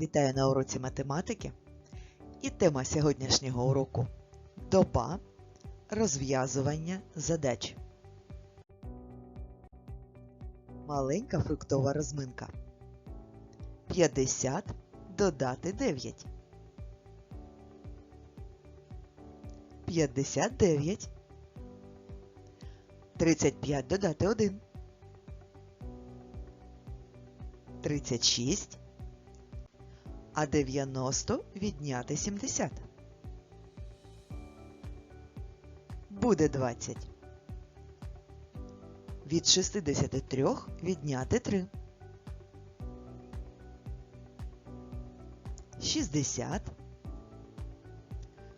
Вітаю на уроці математики. І тема сьогоднішнього уроку доба розв'язування задач. Маленька фруктова розминка. 50 додати 9. 59. 35 додати 1. 36 а 90 відняти 70. Буде 20. Від 63 відняти 3. 60.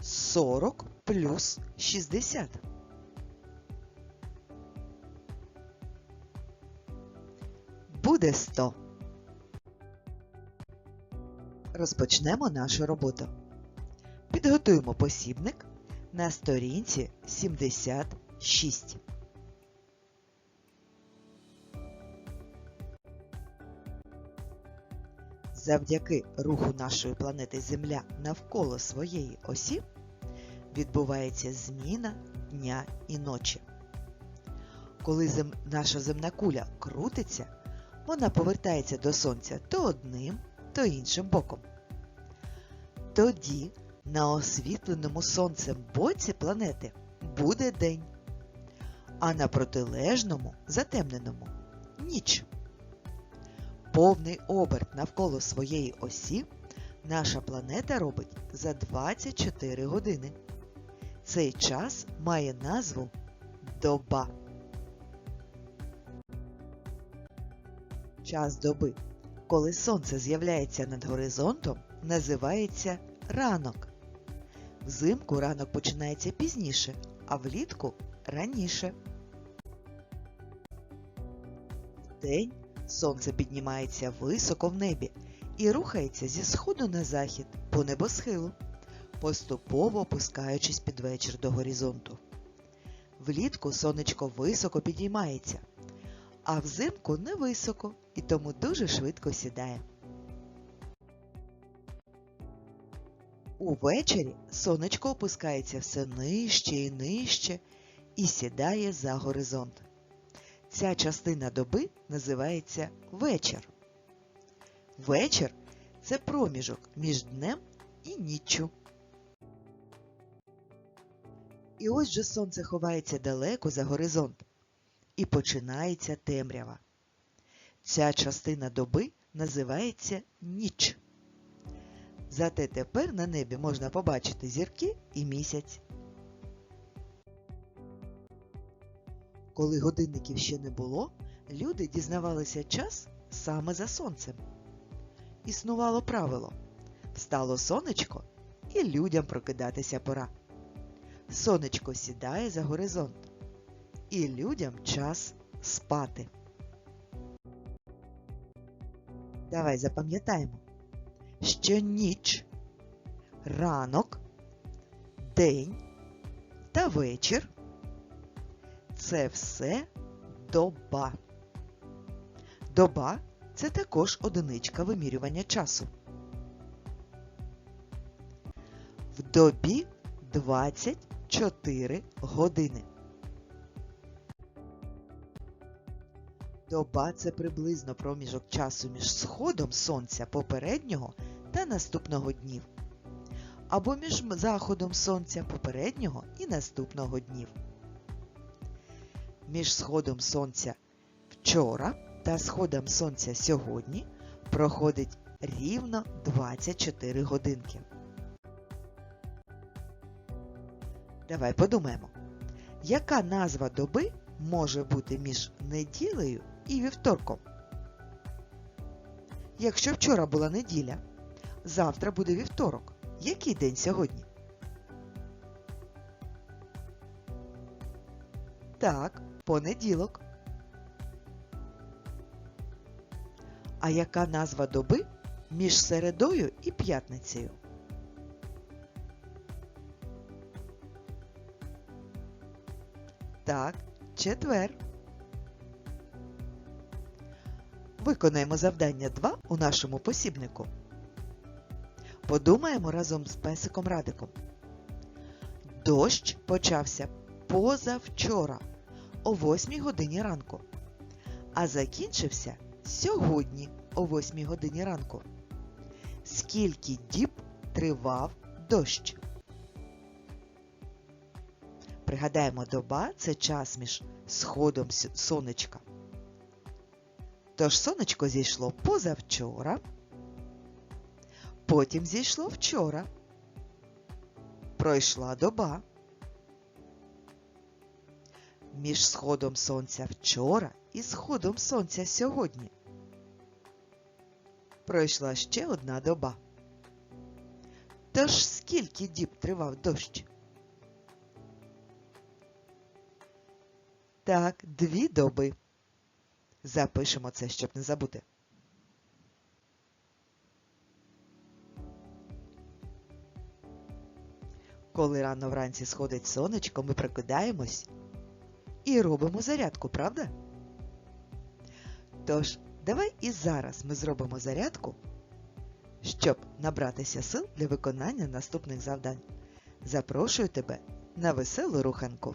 40 плюс 60. Буде 100. Розпочнемо нашу роботу. Підготуємо посібник на сторінці 76. Завдяки руху нашої планети Земля навколо своєї осі відбувається зміна дня і ночі. Коли зем... наша земна куля крутиться, вона повертається до Сонця то одним, то іншим боком. Тоді на освітленому сонцем боці планети буде день, а на протилежному затемненому ніч. Повний оберт навколо своєї осі наша планета робить за 24 години. Цей час має назву доба. Час доби коли сонце з'являється над горизонтом, називається ранок. Взимку ранок починається пізніше, а влітку раніше. Вдень сонце піднімається високо в небі і рухається зі сходу на захід по небосхилу, поступово опускаючись під вечір до горизонту. Влітку сонечко високо підіймається, а взимку невисоко і тому дуже швидко сідає. Увечері сонечко опускається все нижче і нижче і сідає за горизонт. Ця частина доби називається вечір. Вечір це проміжок між днем і ніччю. І ось же сонце ховається далеко за горизонт, і починається темрява. Ця частина доби називається ніч. Зате тепер на небі можна побачити зірки і місяць. Коли годинників ще не було, люди дізнавалися час саме за сонцем. Існувало правило встало сонечко і людям прокидатися пора. Сонечко сідає за горизонт, і людям час спати. Давай запам'ятаємо, що ніч, ранок, день та вечір це все доба. Доба це також одиничка вимірювання часу. В добі 24 години. Доба це приблизно проміжок часу між сходом сонця попереднього та наступного днів, або між заходом сонця попереднього і наступного днів. Між сходом сонця вчора та сходом сонця сьогодні проходить рівно 24 годинки. Давай подумаємо, яка назва доби може бути між неділею і вівторком. Якщо вчора була неділя, завтра буде вівторок. Який день сьогодні? Так, понеділок. А яка назва доби між середою і п'ятницею? Так, четвер. Виконаємо завдання 2 у нашому посібнику. Подумаємо разом з песиком Радиком. Дощ почався позавчора о 8 годині ранку, а закінчився сьогодні о 8 годині ранку. Скільки діб тривав дощ? Пригадаємо, доба це час між сходом сонечка. Тож сонечко зійшло позавчора, потім зійшло вчора. Пройшла доба. Між сходом сонця вчора і сходом сонця сьогодні. Пройшла ще одна доба. Тож скільки діб тривав дощ? Так, дві доби. Запишемо це, щоб не забути. Коли рано вранці сходить сонечко, ми прокидаємось і робимо зарядку, правда? Тож, давай і зараз ми зробимо зарядку, щоб набратися сил для виконання наступних завдань. Запрошую тебе на веселу руханку.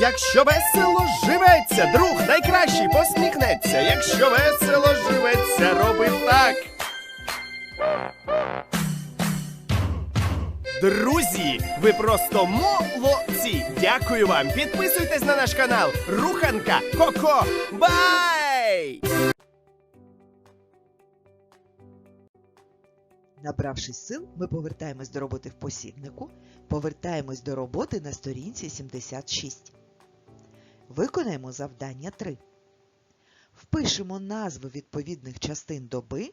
Якщо весело живеться, друг найкращий посміхнеться. Якщо весело живеться, роби так. Друзі, ви просто молодці! Дякую вам! Підписуйтесь на наш канал Руханка Коко. Бай! Набравшись сил, ми повертаємось до роботи в посібнику, повертаємось до роботи на сторінці 76. Виконаємо завдання 3. Впишемо назви відповідних частин доби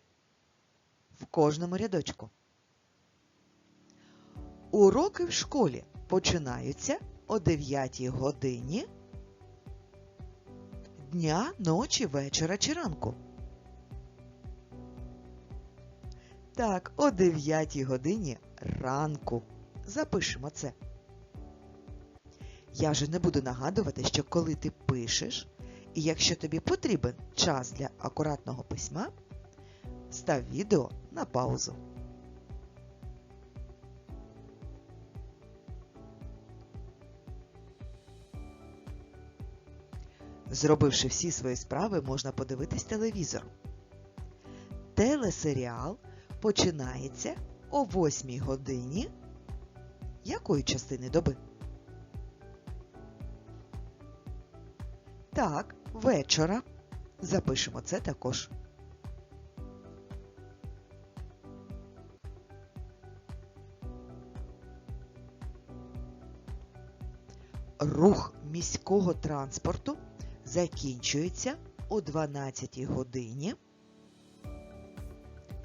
в кожному рядочку. Уроки в школі починаються о 9 годині дня, ночі, вечора чи ранку. Так, о 9 годині ранку. Запишемо це. Я вже не буду нагадувати, що коли ти пишеш, і якщо тобі потрібен час для акуратного письма, став відео на паузу. Зробивши всі свої справи, можна подивитись телевізор. Телесеріал починається о 8 годині якої частини доби? Так, вечора. Запишемо це також. Рух міського транспорту закінчується о 12 годині.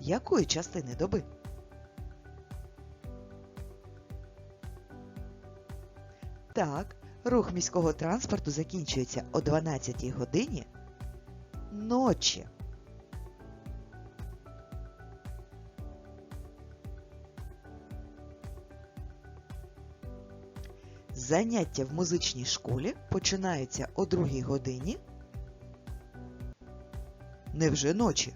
Якої частини доби? Так, рух міського транспорту закінчується о 12 годині ночі. Заняття в музичній школі починаються о 2 годині. Невже ночі?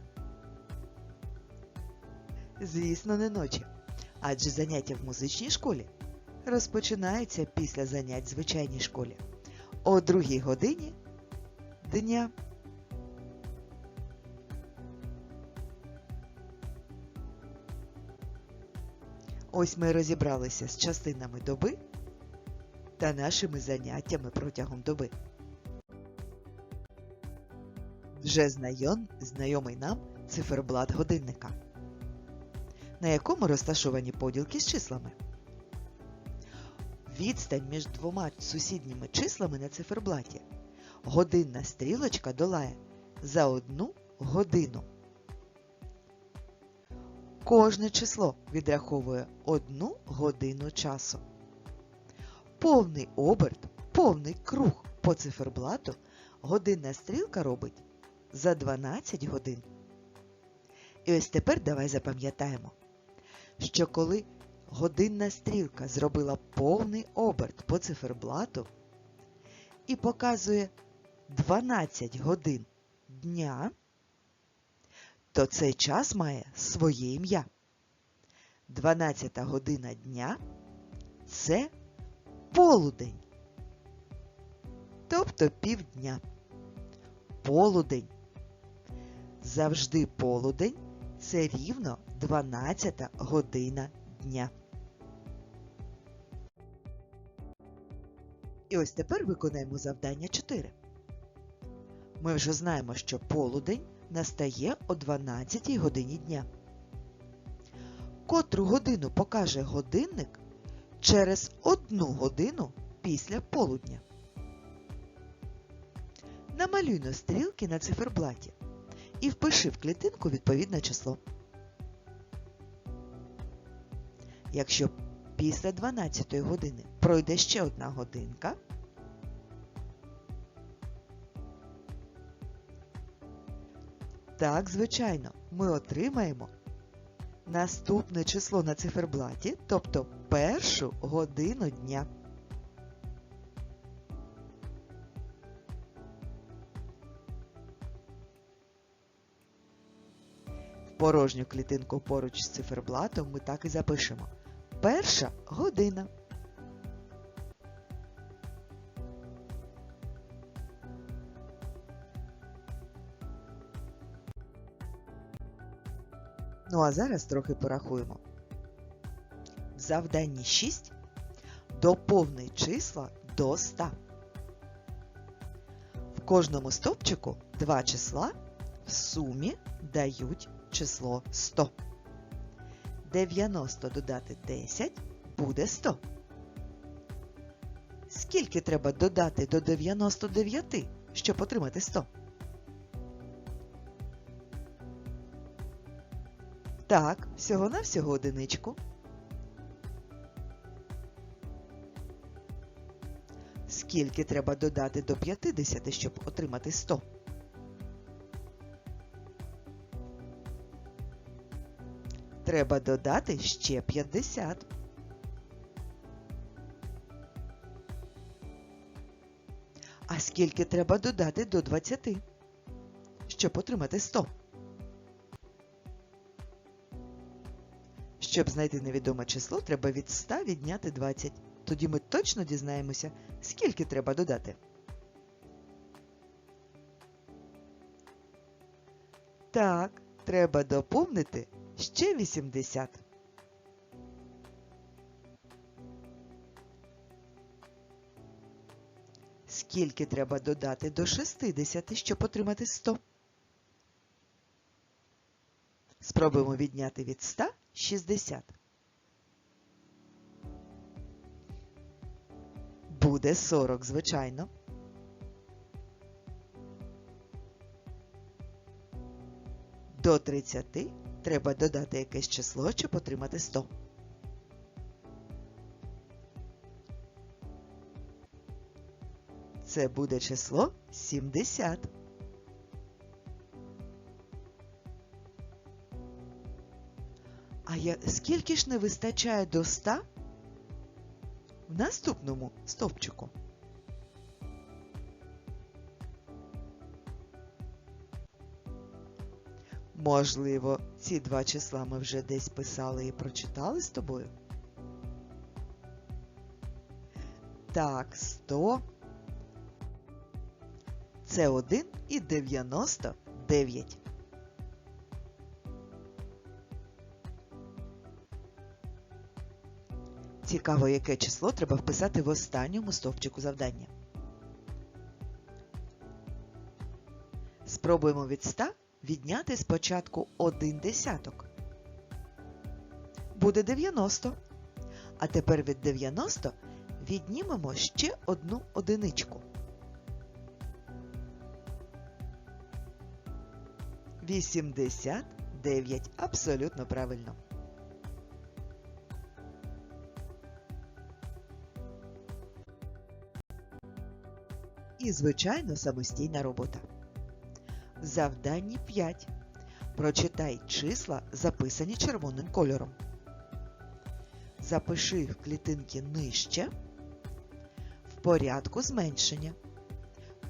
Звісно, не ночі. Адже заняття в музичній школі розпочинаються після занять в звичайній школі о 2 годині дня. Ось ми розібралися з частинами доби та нашими заняттями протягом доби. Вже знайом, знайомий нам циферблат годинника, на якому розташовані поділки з числами. Відстань між двома сусідніми числами на циферблаті годинна стрілочка долає за одну годину. Кожне число відраховує одну годину часу. Повний оберт, повний круг по циферблату годинна стрілка робить за 12 годин. І ось тепер давай запам'ятаємо, що коли годинна стрілка зробила повний оберт по циферблату і показує 12 годин дня, то цей час має своє ім'я. 12 година дня це полудень, тобто півдня. Полудень. Завжди полудень це рівно 12 година дня. І ось тепер виконаємо завдання 4. Ми вже знаємо, що полудень настає о 12 годині дня. Котру годину покаже годинник через одну годину після полудня. Намалюй на стрілки на циферблаті і впиши в клітинку відповідне число. Якщо після 12 години пройде ще одна годинка, так, звичайно, ми отримаємо наступне число на циферблаті, тобто першу годину дня. Порожню клітинку поруч з циферблатом ми так і запишемо. Перша година. Ну а зараз трохи порахуємо. В завданні 6 доповни числа до 100. В кожному стовпчику два числа в сумі дають число 100. 90 додати 10 буде 100. Скільки треба додати до 99, щоб отримати 100? Так, всього-навсього одиничку. Скільки треба додати до 50, щоб отримати 100? Треба додати ще 50. А скільки треба додати до 20, щоб отримати 100? Щоб знайти невідоме число, треба від 100 відняти 20. Тоді ми точно дізнаємося, скільки треба додати. Так, треба доповнити ще 80. Скільки треба додати до 60, щоб отримати 100? Спробуємо відняти від 100 60. Буде 40, звичайно. До 30 треба додати якесь число, щоб отримати 100. Це буде число 70. А я, скільки ж не вистачає до 100 в наступному стовпчику? Можливо, ці два числа ми вже десь писали і прочитали з тобою? Так, 100. Це 1 і 99. Цікаво, яке число треба вписати в останньому стовпчику завдання. Спробуємо від 100 відняти спочатку один десяток. Буде 90. А тепер від 90 віднімемо ще одну одиничку. 89. Абсолютно правильно. І, звичайно, самостійна робота. Завдання 5. Прочитай числа, записані червоним кольором. Запиши в клітинки нижче в порядку зменшення.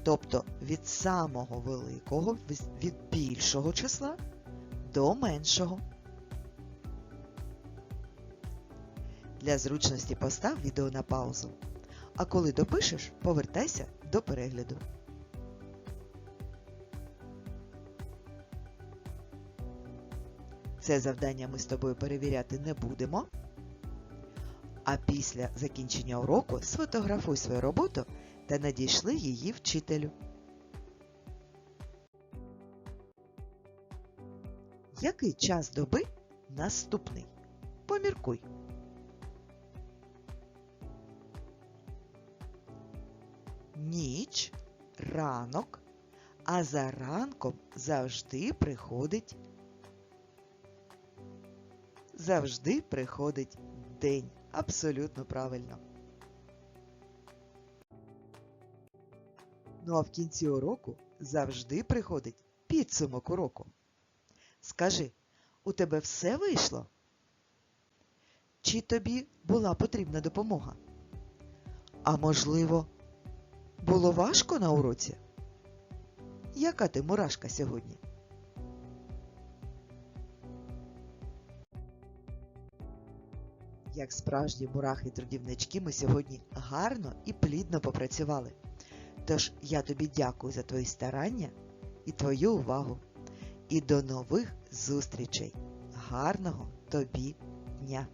Тобто від самого великого, від більшого числа до меншого. Для зручності постав відео на паузу. А коли допишеш, повертайся до перегляду. Це завдання ми з тобою перевіряти не будемо. А після закінчення уроку сфотографуй свою роботу та надійшли її вчителю. Який час доби наступний? Поміркуй. Ніч, ранок, а за ранком завжди приходить. Завжди приходить день. Абсолютно правильно. Ну а в кінці уроку завжди приходить підсумок уроку. Скажи, у тебе все вийшло? Чи тобі була потрібна допомога? А можливо, було важко на уроці? Яка ти мурашка сьогодні? Як справжні мурахи-трудівнички ми сьогодні гарно і плідно попрацювали. Тож я тобі дякую за твої старання і твою увагу. І до нових зустрічей. Гарного тобі дня!